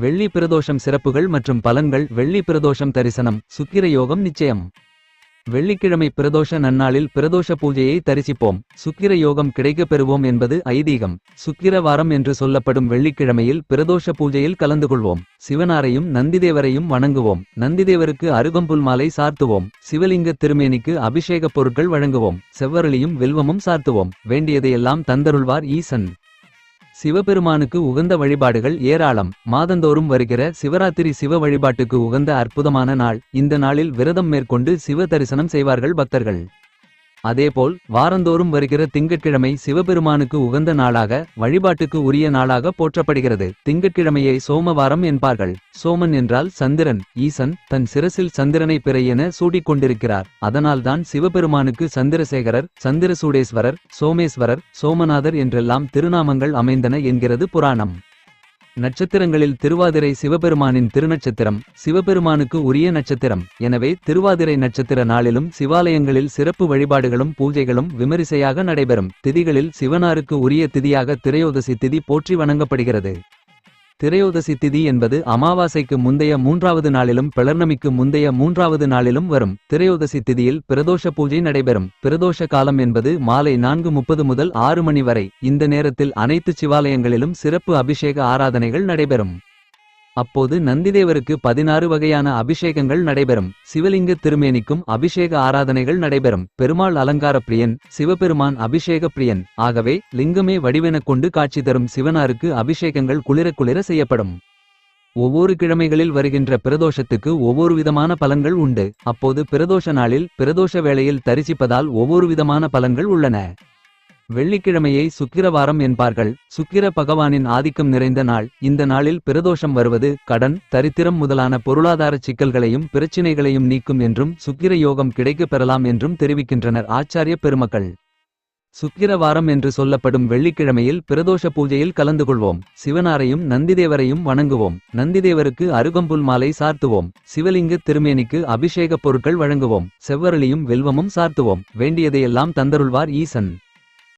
வெள்ளி பிரதோஷம் சிறப்புகள் மற்றும் பலன்கள் வெள்ளி பிரதோஷம் தரிசனம் சுக்கிர யோகம் நிச்சயம். வெள்ளிக்கிழமை பிரதோஷ நன்னாளில் பிரதோஷ பூஜையை தரிசிப்போம். சுக்கிர யோகம் கிடைக்கப் பெறுவோம் என்பது ஐதீகம். சுக்கிர வாரம் என்று சொல்லப்படும் வெள்ளிக்கிழமையில் பிரதோஷ பூஜையில் கலந்து கொள்வோம் சிவனாரையும் நந்திதேவரையும் வணங்குவோம். நந்திதேவருக்கு அருகம்புல் மாலை சார்த்துவோம். சிவலிங்க திருமேனிக்கு அபிஷேகப் பொருட்கள் வழங்குவோம். செவ்வரளியும் வில்வமும் சார்த்துவோம். வேண்டியதையெல்லாம் தந்தருள்வார் ஈசன். சிவபெருமானுக்கு உகந்த வழிபாடுகள் ஏராளம். மாதந்தோறும் வருகிற சிவராத்திரி சிவ வழிபாட்டுக்கு உகந்த அற்புதமான நாள். இந்த நாளில் விரதம் மேற்கொண்டு சிவ தரிசனம் செய்வார்கள் பக்தர்கள். அதேபோல் வாரந்தோறும் வருகிற திங்கட்கிழமை சிவபெருமானுக்கு உகந்த நாளாக வழிபாட்டுக்கு உரிய நாளாக போற்றப்படுகிறது. திங்கட்கிழமையை சோமவாரம் என்பார்கள். சோமன் என்றால் சந்திரன். ஈசன் தன் சிரசில் சந்திரனை பிற என சூடிக் கொண்டிருக்கிறார் அதனால்தான் சிவபெருமானுக்கு சந்திரசேகரர் சந்திரசூடேஸ்வரர் சோமேஸ்வரர் சோமநாதர் என்றெல்லாம் திருநாமங்கள் அமைந்தன என்கிறது புராணம். நட்சத்திரங்களில் திருவாதிரை சிவபெருமானின் திருநட்சத்திரம் சிவபெருமானுக்கு உரிய நட்சத்திரம். எனவே திருவாதிரை நட்சத்திர நாளிலும் சிவாலயங்களில் சிறப்பு வழிபாடுகளும் பூஜைகளும் விமரிசையாக நடைபெறும். திதிகளில் சிவனாருக்கு உரிய திதியாக திரையோதசி திதி போற்றி வணங்கப்படுகிறது. திரையோதசி திதி என்பது அமாவாசைக்கு முந்தைய மூன்றாவது நாளிலும் பிளர்ணமிக்கு முந்தைய மூன்றாவது நாளிலும் வரும். திரையோதசி திதியில் பிரதோஷ பூஜை நடைபெறும். பிரதோஷ காலம் என்பது மாலை நான்கு முப்பது முதல் ஆறு மணி வரை. இந்த நேரத்தில் அனைத்து சிவாலயங்களிலும் சிறப்பு அபிஷேக ஆராதனைகள் நடைபெறும். அப்போது நந்திதேவருக்கு பதினாறு வகையான அபிஷேகங்கள் நடைபெறும். சிவலிங்க திருமேனிக்கும் அபிஷேக ஆராதனைகள் நடைபெறும். பெருமாள் அலங்கார பிரியன் சிவபெருமான் அபிஷேக பிரியன் ஆகவே லிங்கமே வடிவெனக் கொண்டு காட்சி தரும் சிவனாருக்கு அபிஷேகங்கள் குளிர குளிர செய்யப்படும். ஒவ்வொரு கிழமைகளில் வருகின்ற பிரதோஷத்துக்கு ஒவ்வொரு விதமான பலன்கள் உண்டு. அப்போது பிரதோஷ நாளில் பிரதோஷ வேளையில் தரிசிப்பதால் ஒவ்வொரு விதமான பலன்கள் உள்ளன. வெள்ளிக்கிழமையை சுக்கிரவாரம் என்பார்கள். சுக்கிர பகவானின் ஆதிக்கம் நிறைந்த நாள். இந்த நாளில் பிரதோஷம் வருவது கடன் தரித்திரம் முதலான பொருளாதார சிக்கல்களையும் பிரச்சினைகளையும் நீக்கும் என்றும் சுக்கிர யோகம் கிடைக்கப் பெறலாம் என்றும் தெரிவிக்கின்றனர் ஆச்சாரிய பெருமக்கள். சுக்கிரவாரம் என்று சொல்லப்படும் வெள்ளிக்கிழமையில் பிரதோஷ பூஜையில் கலந்து கொள்வோம். சிவனாரையும் நந்திதேவரையும் வணங்குவோம். நந்திதேவருக்கு அருகம்புல் மாலை சார்த்துவோம். சிவலிங்க திருமேனிக்கு அபிஷேகப் பொருட்கள் வழங்குவோம். செவ்வரளியும் வெல்வமும் சார்த்துவோம். வேண்டியதையெல்லாம் தந்தருள்வார் ஈசன்.